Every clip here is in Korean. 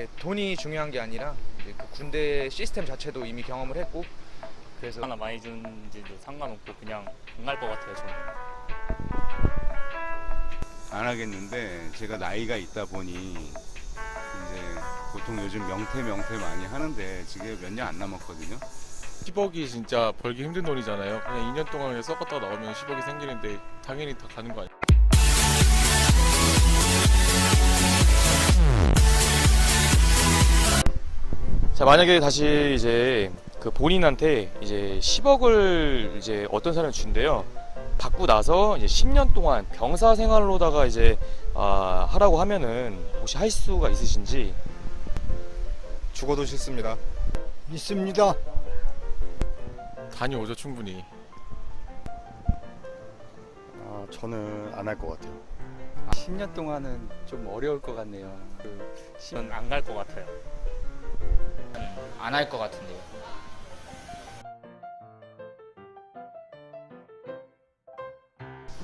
네, 돈이 중요한 게 아니라 이제 그 군대 시스템 자체도 이미 경험을 했고 그래서 하나 많이 주는지도 상관없고 그냥 안 갈 것 같아요 저는. 안 하겠는데 제가 나이가 있다 보니 이제 보통 요즘 명태 명태 많이 하는데 지금 몇 년 안 남았거든요. 10억이 진짜 벌기 힘든 돈이잖아요. 그냥 2년 동안 그냥 섞었다 나오면 10억이 생기는데 당연히 다 가는 거 아니에요? 자 만약에 다시 이제 그 본인한테 이제 10억을 이제 어떤 사람이 준대요. 받고 나서 이제 10년 동안 병사 생활로다가 이제 아, 하라고 하면은 혹시 할 수가 있으신지 죽어도 싫습니다. 있습니다. 다녀오죠 충분히. 아, 저는 안 할 것 같아요. 10년 동안은 좀 어려울 것 같네요. 그 저는 안 갈 것 같아요. 안 할 것 같은데요.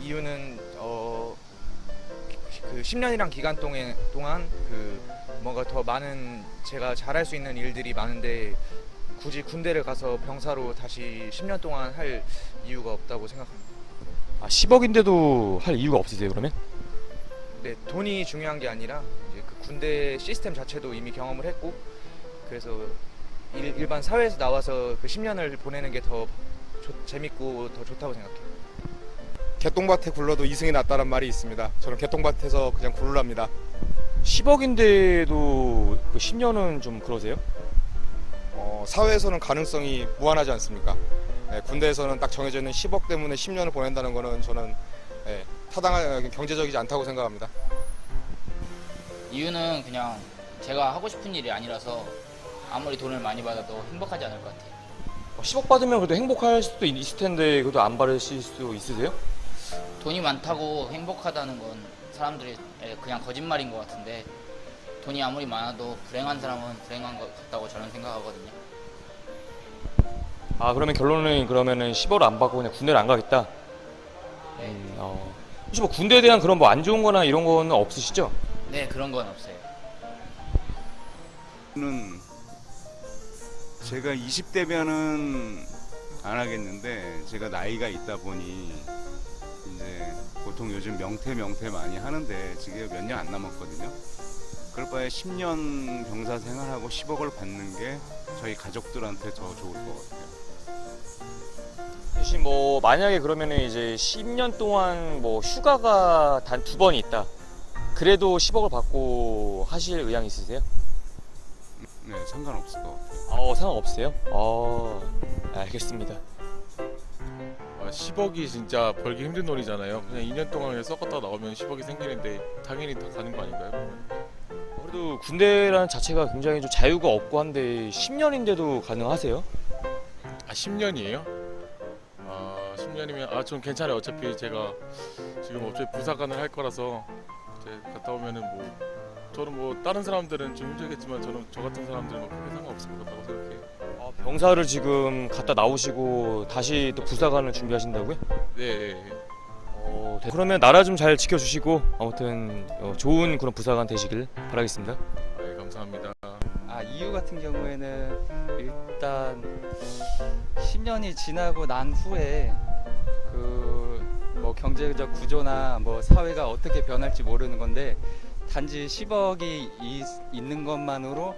이유는 어, 그 10년이란 기간 동안, 동안 그 뭔가 더 많은 제가 잘할 수 있는 일들이 많은데 굳이 군대를 가서 병사로 다시 10년 동안 할 이유가 없다고 생각합니다. 아, 10억인데도 할 이유가 없으세요 그러면? 네, 돈이 중요한 게 아니라 이제 그 군대 시스템 자체도 이미 경험을 했고 그래서 일, 일반 사회에서 나와서 그 10년을 보내는 게 더 재밌고 더 좋다고 생각해요. 개똥밭에 굴러도 이승이 낫다는 말이 있습니다. 저는 개똥밭에서 그냥 굴랍니다. 10억인데도 그 10년은 좀 그러세요? 어, 사회에서는 가능성이 무한하지 않습니까? 예, 군대에서는 딱 정해져 있는 10억 때문에 10년을 보낸다는 거는 저는 예, 타당한 경제적이지 않다고 생각합니다. 이유는 그냥 제가 하고 싶은 일이 아니라서 아무리 돈을 많이 받아도 행복하지 않을 것 같아요. 10억 어, 받으면 그래도 행복할 수도 있- 있을 텐데 그래도 안 받으실 수 있으세요? 돈이 많다고 행복하다는 건 사람들이 그냥 거짓말인 것 같은데 돈이 아무리 많아도 불행한 사람은 불행한 것 같다고 저는 생각하거든요. 아 그러면 결론은 그러면은 10억을 안 받고 그냥 군대를 안 가겠다. 네. 음, 어. 혹시 뭐 군대에 대한 그런 뭐 안 좋은 거나 이런 거는 없으시죠? 네, 그런 건 없어요. 는 제가 20대면은 안 하겠는데 제가 나이가 있다 보니 이제 보통 요즘 명태 명태 많이 하는데 지금 몇 년 안 남았거든요. 그럴 바에 10년 병사 생활하고 10억을 받는 게 저희 가족들한테 더 좋을 것 같아요. 혹시 뭐 만약에 그러면은 이제 10년 동안 뭐 휴가가 단 두 번이 있다. 그래도 10억을 받고 하실 의향 있으세요? 네, 상관없을 것 같아요. 어 상관없으세요? 어 알겠습니다. 아, 10억이 진짜 벌기 힘든 돈이잖아요. 그냥 2년 동안 그냥 섞었다 나오면 10억이 생기는데 당연히 다 가는 거 아닌가요? 그러면? 그래도 군대라는 자체가 굉장히 좀 자유가 없고 한데 10년인데도 가능하세요? 아 10년이에요? 아 10년이면 아 좀 괜찮아요. 어차피 제가 지금 어차피 부사관을 할 거라서 이제 갔다 오면은 뭐 저는 뭐 다른 사람들은 좀 힘들겠지만 저는 저 같은 사람들은 뭐 크게 상관없을 것 같다고 생각해요. 어, 병사를 지금 갔다 나오시고 다시 또 부사관을 준비하신다고요? 네. 네, 네. 어, 네. 그러면 나라 좀 잘 지켜주시고 아무튼 어, 좋은 그런 부사관 되시길 바라겠습니다. 아, 예, 감사합니다. 아 이유 같은 경우에는 일단 10년이 지나고 난 후에 그 뭐 경제적 구조나 뭐 사회가 어떻게 변할지 모르는 건데 단지 10억이 있는 것만으로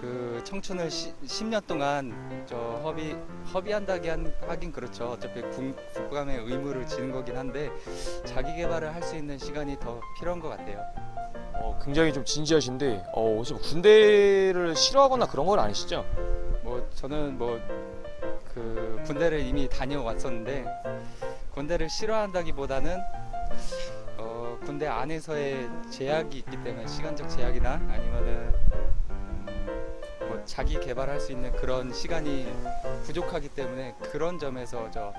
그 청춘을 시, 10년 동안 저 허비 허비한다기 한, 하긴 그렇죠. 어차피 군, 국감의 의무를 지는 거긴 한데 자기 개발을 할 수 있는 시간이 더 필요한 것 같아요. 어, 굉장히 좀 진지하신데 어, 혹시 뭐 군대를 싫어하거나 그런 건 아니시죠? 뭐 저는 뭐 그 군대를 이미 다녀왔었는데 군대를 싫어한다기보다는 어 군대 안에서의 제약이 있기 때문에 시간적 제약이나 아니면은 뭐 자기 개발할 수 있는 그런 시간이 부족하기 때문에 그런 점에서 저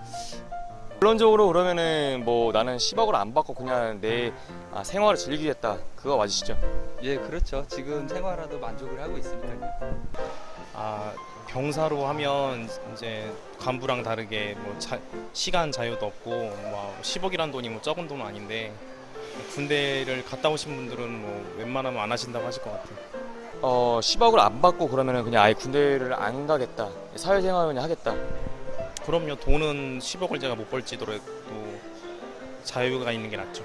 결론적으로 그러면은 뭐 나는 10억을 안 받고 그냥 내 아, 생활을 즐기겠다 그거 맞으시죠? 예 그렇죠 지금 생활화도 만족을 하고 있으니까요. 아 병사로 하면 이제 간부랑 다르게 뭐 자- 시간 자유도 없고 뭐 10억이란 돈이 뭐 적은 돈은 아닌데 군대를 갔다 오신 분들은 뭐 웬만하면 안 하신다고 하실 것 같아요. 어 10억을 안 받고 그러면은 그냥 아예 군대를 안 가겠다. 사회생활 그냥 하겠다. 그럼요. 돈은 10억을 제가 못 벌지더라도 자유가 있는 게 낫죠.